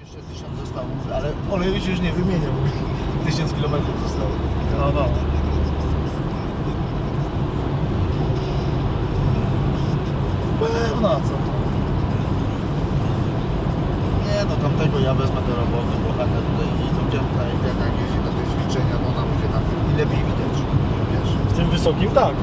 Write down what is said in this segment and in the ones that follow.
Jeszcze tysiąc zostało, ale olej już nie wymieniał. Tysiąc kilometrów zostało. No, no. Pewno, co to? Nie no, tamtego ja wezmę do roboty, bo Hanna tutaj to dziewczyna i ten jeździ na te ćwiczenia, no ona będzie tam lepiej widać, wiesz. W tym wysokim tak.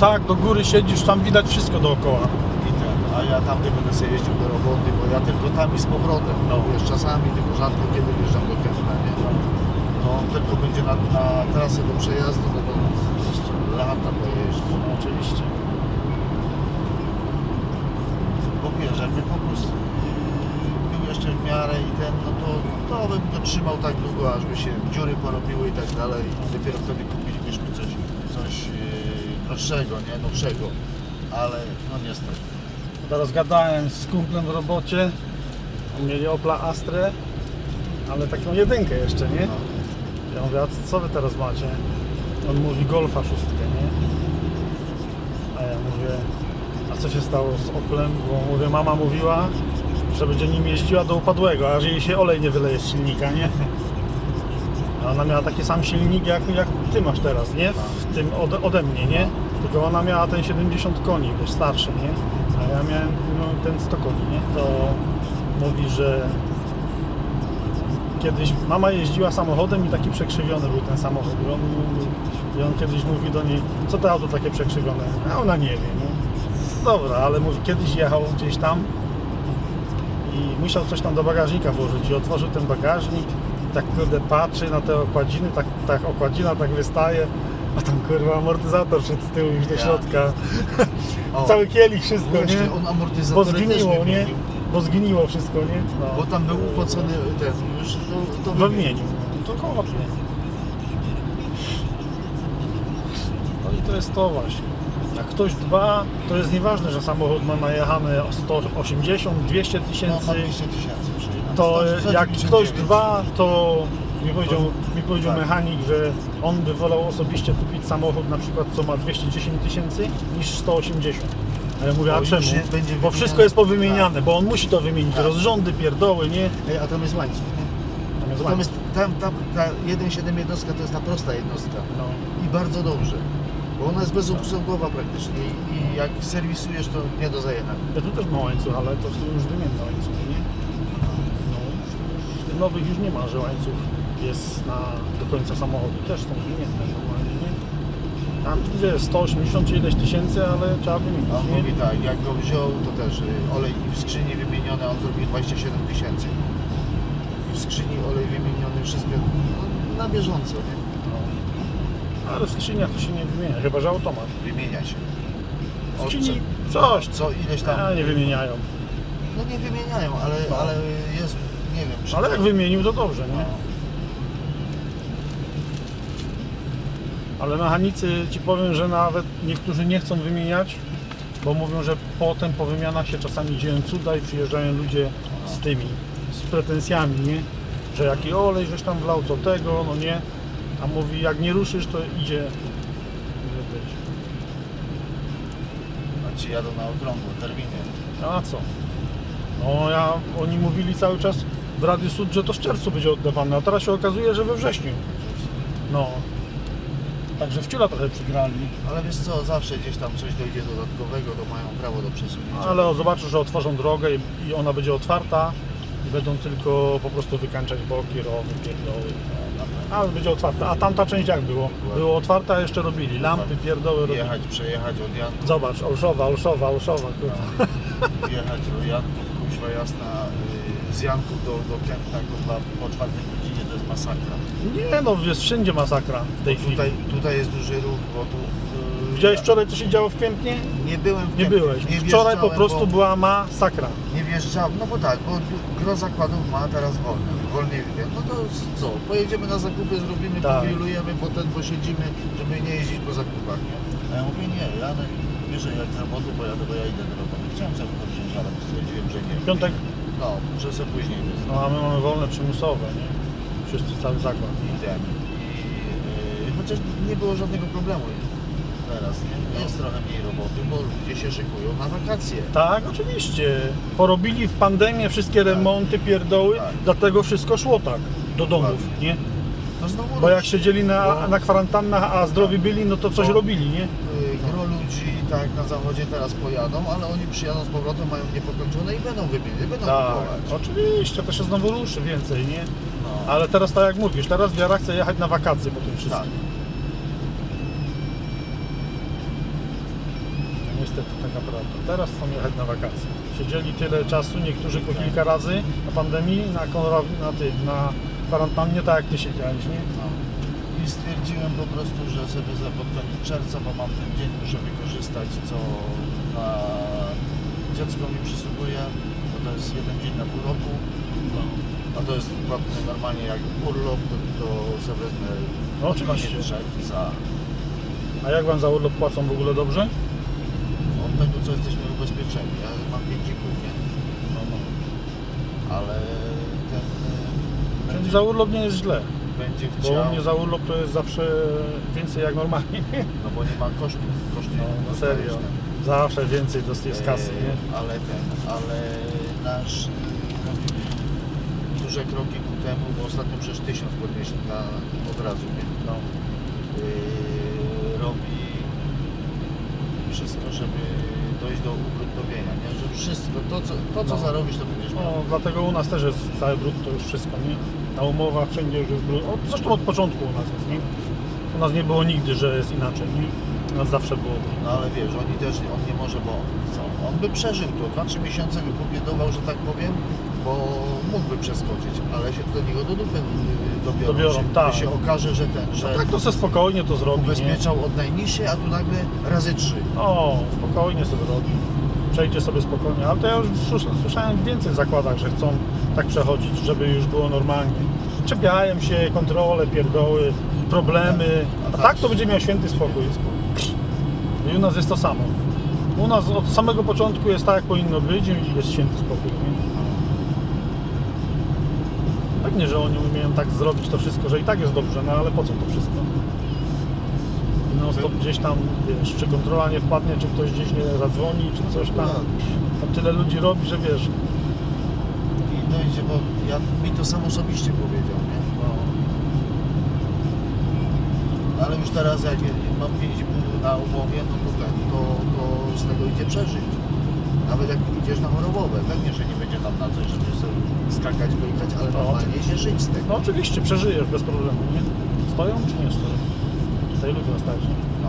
Tak, do góry siedzisz, tam widać wszystko dookoła. I ten, a ja tam nie będę sobie jeździł do roboty, bo ja tylko tam i z powrotem, no wiesz, czasami, tylko rzadko kiedy wjeżdżam do Kępna, nie? No tylko będzie na, na trasę do przejazdu, no to jeszcze lata pojeździ. No, oczywiście. Bo wiesz, jakby fokus yy, był jeszcze w miarę i ten, no to, to bym to trzymał tak długo, aż by się dziury porobiły i tak dalej dopiero wtedy coś droższego, nie, nowszego, ale no niestety. Teraz gadałem z kumplem w robocie. Mieli Opla Astrę, ale taką jedynkę jeszcze, nie? No. Ja mówię, a co wy teraz macie? On mówi Golfa szóstkę, nie? A ja mówię, a co się stało z Oplem? Bo mówię, mama mówiła, że będzie nim jeździła do upadłego, aż jej się olej nie wyleje z silnika, nie? A ona miała taki sam silnik jak, jak ty masz teraz, nie? W tym ode, ode mnie, nie? Tylko ona miała ten 70 koni, wiesz, starszy, nie? A ja miałem no, ten 100 koni, nie? To mówi, że kiedyś mama jeździła samochodem i taki przekrzywiony był ten samochód. I on, i on kiedyś mówi do niej, co to auto takie przekrzywione? A ona nie wie, nie? Dobra, ale mówi, kiedyś jechał gdzieś tam i musiał coś tam do bagażnika włożyć i otworzył ten bagażnik i tak kurde patrzy na te okładziny, tak, tak okładzina tak wystaje, a tam kurwa amortyzator szedł z tyłu już do środka. O, Cały kielich, wszystko, właśnie, nie? on Bo amortyzatory też zgniło, nie? Bo zgniło wszystko, nie? No. bo tam był upocony ten, już to, to We wymienił. To kołopnie. No i to jest to właśnie. Jak ktoś dba, to jest nieważne, że samochód ma najechane 180, 200 No, tysięcy. ma 200 tysięcy. To jak 199. ktoś dba, to mi powiedział, mi powiedział Tak. mechanik, że on by wolał osobiście kupić samochód na przykład, co ma 210 tysięcy niż 180. A ja mówię, a już czemu? Bo wszystko jest powymieniane, bo on musi to wymienić. Tak. Rozrządy, pierdoły, nie? A tam jest łańcuch, nie? Tam jest jest, tam, tam, ta 1.7 jednostka to jest ta prosta jednostka. No. I bardzo dobrze. Bo ona jest bezobsługowa praktycznie i, jak serwisujesz to nie do zajechania. Ja tu też ma łańcuch, ale to już wymienne łańcuchy, nie? No, w tych nowych już nie ma, że łańcuch jest na, do końca samochodu. Też są wymienne normalnie, nie? Tam jest 180 czy ileś tysięcy, ale trzeba wymienić, on nie? mówi tak, jak go wziął, to też y, olej w skrzyni wymieniony, on zrobił 27 tysięcy. I w skrzyni olej wymieniony, wszystko no, na bieżąco, nie? No. Ale w skrzyniach to się nie wymienia, chyba że automat. Wymienia się. W skrzyni co- coś, Co ileś tam. a nie wymieniają. No nie wymieniają, ale, No. ale jest, nie wiem, czy Ale jak wymienił, to dobrze, nie? Ale mechanicy ci powiem, że nawet niektórzy nie chcą wymieniać, bo mówią, że potem po wymianach się czasami dzieją cuda i przyjeżdżają ludzie z tymi, z pretensjami, nie? Że jaki olej, żeś tam wlał, co tego, no nie? A mówi, jak nie ruszysz, to idzie. ci jadą na okrągło terminie. A co? No ja, oni mówili cały czas w Radiu Sud, że to w czerwcu będzie oddawane, a teraz się okazuje, że we wrześniu. No. Także wciula trochę przygrali. Ale wiesz co, zawsze gdzieś tam coś dojdzie dodatkowego, to mają prawo do przesunięcia. Ale zobaczą, że otworzą drogę i, i ona będzie otwarta i będą tylko po prostu wykańczać boki, rowy, pierdoły. Ale będzie otwarta. A tamta część jak było? Było otwarte, a jeszcze robili. Lampy, pierdoły robili. Jechać, przejechać od Janków, Zobacz, Olszowa, Olszowa, Olszowa. kurwa. jechać do Janków, kuźwa jasna, y, z Janków do, do Kępna kurwa, po czwartej godzinie masakra. Nie no, jest wszędzie masakra w tej chwili. Tutaj, tutaj jest duży ruch, bo tu... y, Widziałeś wczoraj, co się działo w Kępnie? Nie byłem w Nie Kępnie. byłeś. Nie Wczoraj po wjeżdżałem, prostu bo była masakra. Nie wjeżdżałem, no bo tak, bo gro zakładów ma teraz wolne, wolniej wiem. No to co, pojedziemy na zakupy, zrobimy, Tak. powilujemy, potem posiedzimy, żeby nie jeździć po zakupach, nie? A ja mówię, nie, ja bierze jak z roboty pojadę, bo ja idę do roboty. Chciałem sobie wziąć, ale stwierdziłem, że nie. Piątek, No, muszę sobie później no a my mamy wolne przymusowe, nie? Wszyscy cały zakład. I ten. I, yy, chociaż nie było żadnego problemu. teraz, nie? Jest trochę mniej roboty, bo ludzie się szykują na wakacje. Tak, oczywiście. Porobili w pandemię wszystkie remonty, pierdoły, Tak. dlatego wszystko szło tak do domów, Dokładnie. nie? To znowu Bo jak siedzieli na, bo, na kwarantannach, a zdrowi byli, no to coś Bo- robili, nie? y, Gro ludzi tak na zachodzie teraz pojadą, ale oni przyjadą z powrotem, mają niepokończone i będą wymieniać, będą Tak, kupować. oczywiście, to się znowu ruszy więcej, nie? No. Ale teraz tak jak mówisz, teraz wiara chce jechać na wakacje po tym wszystkim. Tak. No Niestety taka prawda. Teraz chcą jechać na wakacje. Siedzieli tyle czasu, niektórzy po kilka razy na pandemii, na, na, tym, na kwarantannie, tak jak ty siedziałeś, nie? No. I stwierdziłem po prostu, że sobie za pod koniec czerwca, bo mam ten dzień, muszę wykorzystać, co na dziecko mi przysługuje, bo to jest jeden dzień na pół roku, a to jest płatne normalnie jak urlop, to, to sobie wezmę No oczywiście. czerwca. A jak wam za urlop płacą w ogóle dobrze? Od tego, co jesteśmy ubezpieczeni, ja mam 5,5, nie? No, no. Ale ten e, Czyli za urlop nie jest źle, będzie bo chciał, u mnie za urlop to jest zawsze więcej jak normalnie. no bo nie ma kosztów, kosztów No, dostajesz serio. ten. Zawsze więcej do z kasy, nie? E, Ale ten, ale nasz e, duże kroki ku temu, bo ostatnio przecież tysiąc podnieśli na, od razu, nie? No. E, robi wszystko, żeby dojść do ugruntowienia, nie? Że wszystko, to co, to, co No. zarobisz, to będziesz miał. No, dlatego u nas też jest cały brud, to już wszystko, nie? Na umowach wszędzie już jest brud. O, zresztą od początku u nas jest, nie? U nas nie było nigdy, że jest inaczej, nie? U nas zawsze było brud. No ale wiesz, oni też, on nie może, bo co? On by przeżył to, 2-3 miesiące by pobiedował, że tak powiem, bo mógłby przeskoczyć, ale się do niego do dupy y, dobiorą. Dobiorą, się, tak. się okaże, że ten, że Tak to se spokojnie to zrobi, nie? ubezpieczał od najniższej, a tu nagle razy trzy. O, spokojnie sobie zrobi. Przejdzie sobie spokojnie. Ale to ja już słys- słyszałem w więcej zakładach, że chcą tak przechodzić, żeby już było normalnie. Czepiają się, kontrole, pierdoły, problemy. A tak to będzie miał święty spokój. I u nas jest to samo. U nas od samego początku jest tak, jak powinno być i jest święty spokój. Nie? Pewnie, że oni umieją tak zrobić to wszystko, że i tak jest dobrze, no ale po co to wszystko? I non stop gdzieś tam, wiesz, czy kontrola nie wpadnie, czy ktoś gdzieś nie zadzwoni, czy coś tam. Tam tyle ludzi robi, że wiesz. I dojdzie, bo ja, mi to sam osobiście powiedział, nie? No, Ale już teraz jak mam 5,5 na umowie, no to ten, to, to z tego idzie przeżyć. Nawet jak idziesz na chorobowe, pewnie, że nie będzie tam na coś, żeby skakać, wyjechać, ale No, normalnie się żyć z tego. no oczywiście, przeżyjesz bez problemu, nie? Stoją czy nie stoją? Tutaj lubią stać? No.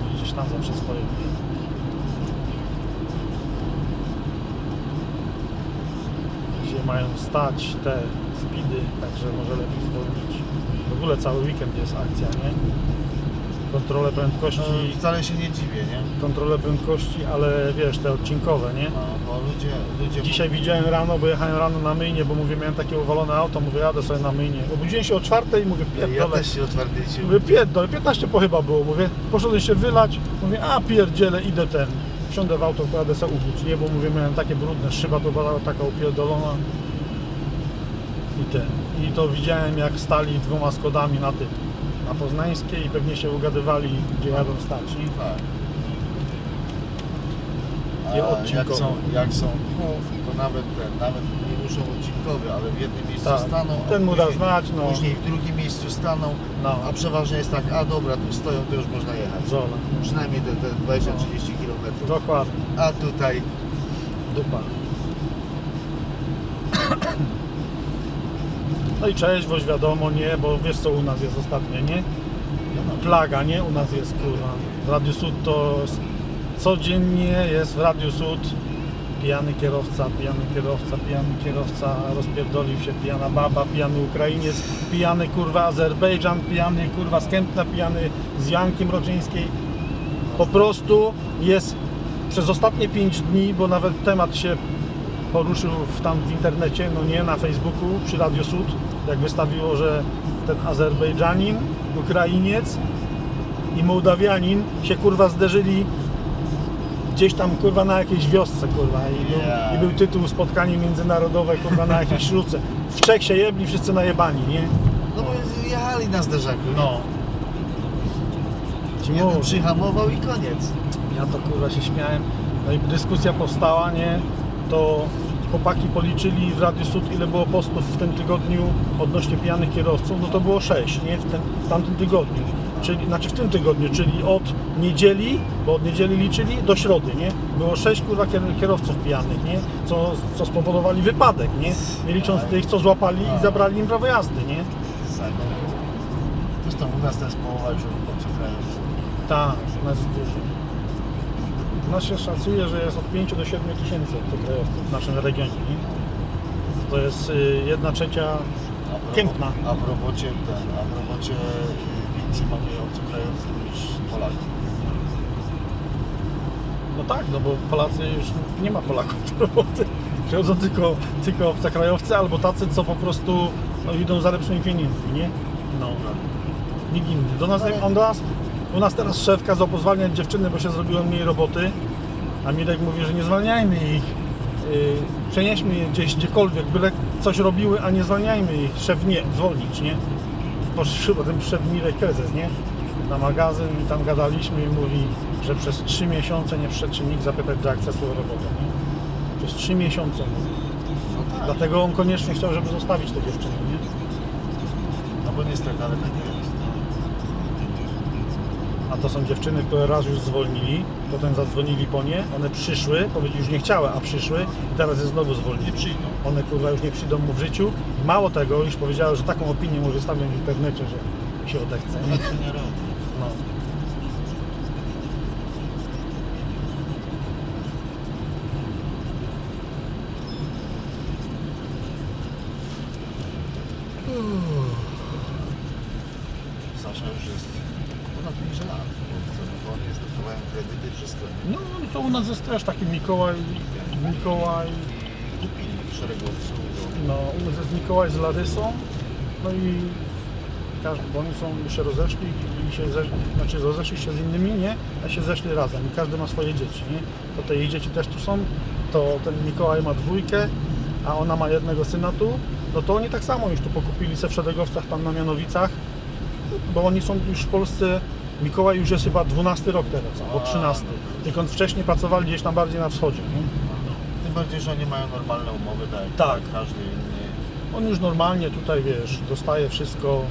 Oni gdzieś tam zawsze stoją. Dzisiaj mają stać te speedy, także może lepiej zwolnić. W ogóle cały weekend jest akcja, nie? Kontrole prędkości, No, wcale się nie dziwię, nie? kontrole prędkości, ale wiesz, te odcinkowe, nie? No, bo ludzie, ludzie Dzisiaj widziałem rano, bo jechałem rano na myjnie, bo mówię, miałem takie uwalone auto, mówię, jadę sobie na myjnie. Obudziłem się o czwartej i mówię, ja pierdolę. też się otwarty się Mówię, pierdolę, 15 po chyba było, mówię, poszedłem się wylać, mówię, a pierdziele, idę ten, wsiądę w auto, pojadę sobie ubić, nie, bo mówię, miałem takie brudne, szyba to była taka upierdolona i ten, i to widziałem jak stali dwoma skodami na tym, na Poznańskiej i pewnie się ugadywali, gdzie jadą stać? Tak. Nie jak są, jak są to nawet ten, nawet nie muszą odcinkowy, ale w jednym miejscu Tak. staną, a Ten mu da później- znać, no. Później w drugim miejscu staną, No. a przeważnie jest tak, a dobra, tu stoją, to już można jechać. Zola. Przynajmniej te, te 20-30 km. Dokładnie. A tutaj Dupa. No i trzeźwość wiadomo, nie, bo wiesz co u nas jest ostatnio, nie? Plaga, nie? U nas jest kurwa. W Radiu Sud to codziennie jest w Radiu Sud pijany kierowca, pijany kierowca, pijany kierowca, rozpierdolił się pijana baba, pijany Ukrainiec, pijany kurwa Azerbejdżan, pijany kurwa z Kępna, pijany z Jankiem Roczyńskiej. Po prostu jest przez ostatnie 5 dni, bo nawet temat się poruszył w, tam w internecie, no nie na Facebooku, przy Radio Sud, jak wystawiło, że ten Azerbejdżanin, Ukrainiec i Mołdawianin się kurwa zderzyli gdzieś tam kurwa na jakiejś wiosce kurwa i był, Ja. i był tytuł spotkanie międzynarodowe kurwa na jakiejś śródce. W Czech się jebli wszyscy najebani, nie? no bo jechali na zderzaku. No. ci Jeden przyhamował i koniec. Ja to kurwa się śmiałem. No i dyskusja powstała, nie? To chłopaki policzyli w Radiu Sud, ile było postów w tym tygodniu odnośnie pijanych kierowców. No to było 6, nie? W, ten, w tamtym tygodniu. Czyli, znaczy w tym tygodniu, czyli od niedzieli, bo od niedzieli liczyli, do środy, nie? Było 6 kurwa kier- kierowców pijanych, nie? Co, co spowodowali wypadek, nie? Nie licząc tych, co złapali i zabrali im prawo jazdy, nie? Zresztą u nas to jest połowa już obcokrajowców. Tak, u nas jest dużo. Nas się szacuje, że jest od 5 do 7 tysięcy obcokrajowców w naszym regionie. Nie? To jest y, jedna trzecia Piękna. A w robocie ten, a w robocie y, więcej mamy obcokrajowców niż Polaków. No tak, no bo Polacy już nie ma Polaków do roboty. Przychodzą tylko, tylko obcokrajowcy albo tacy, co po prostu no, idą za lepszymi pieniędzmi, nie? No, nikt inny. Do nas, on do nas, u nas teraz szef kazał pozwalniać dziewczyny, bo się zrobiło mniej roboty, a Mirek mówi, że nie zwalniajmy ich. Yy, przenieśmy je gdzieś, gdziekolwiek, byle coś robiły, a nie zwalniajmy ich. Szef nie, zwolnić, nie? Poszedł, potem przyszedł Mirek prezes, nie? Na magazyn i tam gadaliśmy i mówi, że przez 3 miesiące nie przyszedł nikt zapytać do akcesu o robotę, nie? Przez 3 miesiące. Dlatego on koniecznie chciał, żeby zostawić te dziewczyny, nie? No bo niestety, ale tak jest. A to są dziewczyny, które raz już zwolnili, potem zadzwonili po nie, one przyszły, powiedzieli już nie chciały, a przyszły i teraz je znowu zwolnili. Nie przyjdą. One kurwa już nie przyjdą mu w życiu. I mało tego, już powiedziały, że taką opinię mu wystawią w internecie, że się odechce. Nie? No. Sasza już jest ponad 5 lat. Bo oni już dostawają kredyty, wszystko. no to u nas jest też taki Mikołaj, Mikołaj, I kupili szeregowców. no u nas jest Mikołaj z Larysą, no i każdy, bo oni są się rozeszli i się zeszli, znaczy rozeszli się z innymi, nie, a się zeszli razem i każdy ma swoje dzieci, nie, to te jej dzieci też tu są, to ten Mikołaj ma dwójkę, a ona ma jednego syna tu, no to oni tak samo już tu pokupili se w Szeregowcach tam na Mianowicach, bo oni są już w Polsce, Mikołaj już jest chyba 12 rok teraz, albo 13, tylko wcześniej pracowali gdzieś tam bardziej na wschodzie, nie? Tym bardziej, że oni mają normalne umowy, tak jak Tak. każdy inny. On już normalnie tutaj, wiesz, dostaje wszystko,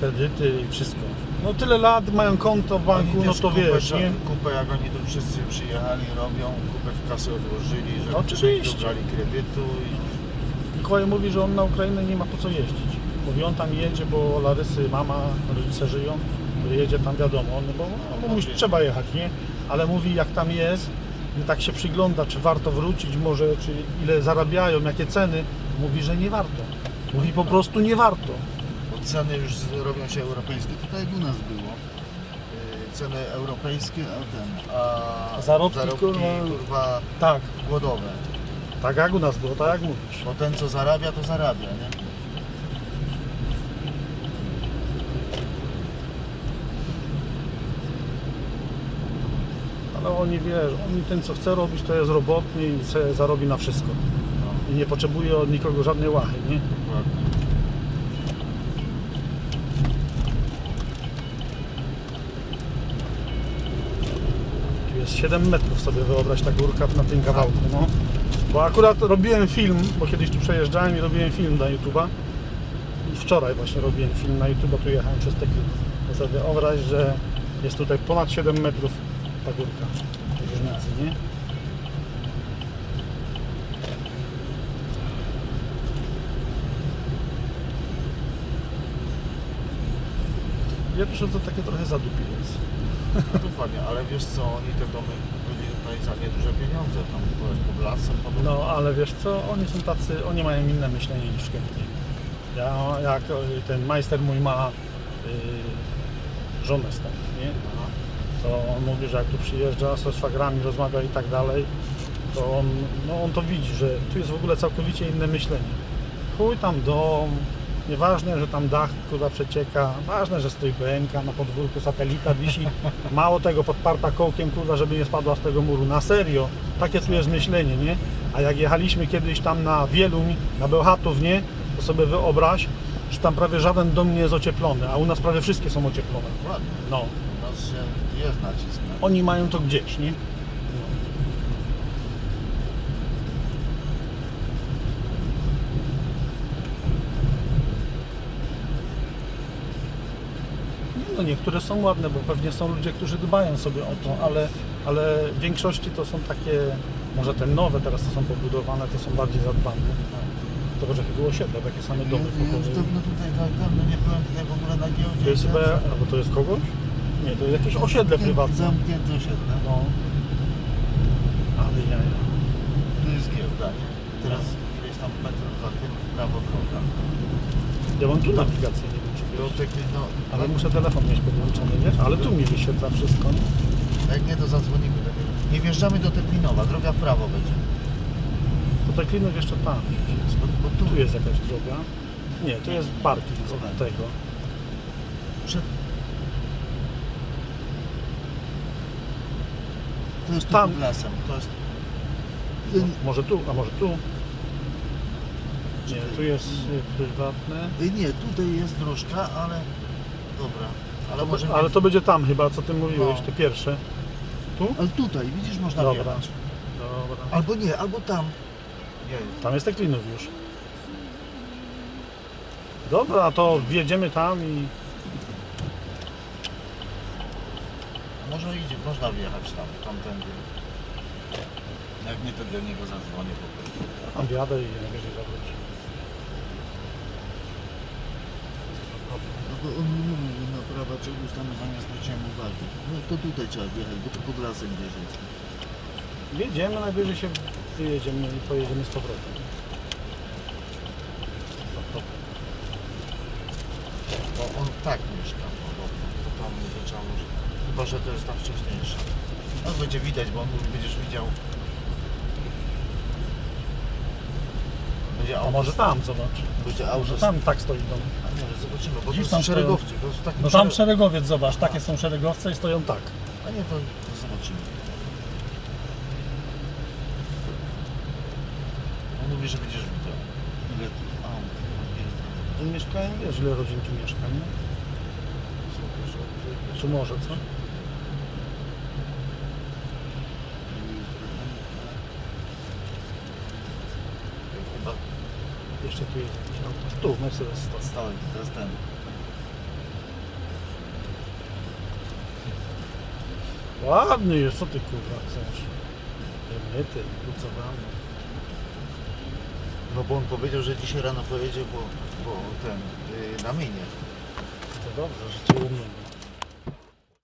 kredyty i wszystko. No tyle lat mają konto w banku, Oni no też to kupę, wiesz, nie? Kupę, jak oni tu wszyscy przyjechali, robią, kupę w kasę odłożyli, że Oczywiście. dobrali kredytu i Mikołaj mówi, że on na Ukrainę nie ma po co jeździć. Mówi, on tam jedzie, bo Larysy, mama, rodzice żyją, jedzie tam wiadomo, no bo no, musi, trzeba jechać, nie? Ale mówi, jak tam jest, i tak się przygląda, czy warto wrócić, może, czy ile zarabiają, jakie ceny, mówi, że nie warto. Mówi po prostu nie warto. bo ceny już robią się europejskie. Tutaj jak u nas było. Yy, Ceny europejskie, a ten, a Zarobki, zarobki kurwa. kurwa Tak, głodowe. tak jak u nas było, tak jak mówisz. Bo ten co zarabia, to zarabia, nie? Ale oni wiesz, oni ten co chce robić to jest robotny i zarobi na wszystko. No, I nie potrzebuje od nikogo żadnej łachy, nie? Tu jest 7 metrów sobie wyobraź ta górka na tym kawałku, no. Bo akurat robiłem film, bo kiedyś tu przejeżdżałem i robiłem film na YouTube'a. I wczoraj właśnie robiłem film na YouTube'a, tu jechałem przez. To sobie wyobraź, że jest tutaj ponad 7 metrów ta górka różnicy, nie? Pierwsze to takie trochę zadupie jest. No, dokładnie, ale wiesz co, oni te domy byli tutaj za nieduże pieniądze, tam pod- lasem podobno. No, ale wiesz co, oni są tacy, oni mają inne myślenie niż Kępnie. Ja, jak ten majster mój ma y, żonę stąd, nie? To on mówi, że jak tu przyjeżdża ze szwagrami, rozmawia i tak dalej, to on, no, on to widzi, że tu jest w ogóle całkowicie inne myślenie. Chuj tam dom, nieważne, że tam dach kurwa przecieka, ważne, że stoi BMK na podwórku, satelita wisi, mało tego podparta kołkiem, kurwa, żeby nie spadła z tego muru. Na serio, takie tu jest myślenie, nie? A jak jechaliśmy kiedyś tam na Wieluń, na Bełchatów, nie? To sobie wyobraź, że tam prawie żaden dom nie jest ocieplony, a u nas prawie wszystkie są ocieplone. No. Jest nacisk. na- Oni mają to gdzieś, nie? No. Nie niektóre są ładne, bo pewnie są ludzie, którzy dbają sobie o to, ale, ale w większości to są takie, może te nowe teraz to są pobudowane, to są bardziej zadbane. Zobacz jakie było osiedle, takie same domy Ja już dawno tutaj, tak dawno nie byłem tutaj w ogóle na giełdzie. To jest albo to jest kogoś? Nie, to jest jakieś osiedle prywatne. Zamknięte osiedle. No. Ale jaja. Tu jest giełda, nie? Teraz ileś tam metrów za tym w prawo droga. Ja mam tu nawigację, nie wiem czy Do wiesz. no, Ale muszę telefon mieć podłączony, wiesz? Ale tu mi wyświetla wszystko. nie? Jak nie, to zadzwonimy do niego. Nie wjeżdżamy do Teplinowa, droga w prawo będzie. Tutaj klinów jeszcze tam. Bo, bo tu Tu jest jakaś droga. Nie, tu jest parking od tego. przed... To jest tu Tam. pod lasem. To jest... No, może tu, a może tu? Nie, tu jest y, prywatne. Y, Nie, tutaj jest dróżka, ale... Dobra. Ale może... Ale to będzie tam chyba, co ty mówiłeś, No. te pierwsze. Tu? Ale tutaj, widzisz, można Dobra. wjechać. Dobra. Albo nie, albo tam. Nie, Tam jest te klinów już. Dobra, to wjedziemy tam i może idzie, można wjechać tam, tamtędy. Jak nie, to do niego zadzwonię po prostu. tam wjadę i najwyżej zawrócę. No bo on mi mówił, że na prawa czegoś tam, za nie zwróciłem uwagi. No to tutaj trzeba wjechać, bo to pod lasem gdzieś jest. Wjedziemy, najwyżej się wyjedziemy i pojedziemy z powrotem. Bo on tak mieszka podobno. To tam trzeba może... Chyba, że to jest ta wcześniejsza. No będzie widać, bo on będziesz widział. Będzie A auto. może tam, zobacz. Będzie auto. Może tam tak stoi dom. A nie, zobaczymy, bo Gdzieś to tam są szeregowcy. To jest taki No tam szereg- szeregowiec, zobacz, takie są szeregowce i stoją tak. A nie, to, to zobaczymy. On mówi, że będziesz widział. Ile tu aut, ile Tu mieszkają, wiesz ile rodzinki mieszka, nie? Tu może, co? Chyba Jeszcze tu jest jakieś auto. Tu, Mercedes to jest ten. Ładny jest, co ty kurwa chcesz? Myty, pucowany. No bo on powiedział, że dzisiaj rano pojedzie, bo, bo ten, yy, na minie. To dobrze, że cię umiemy.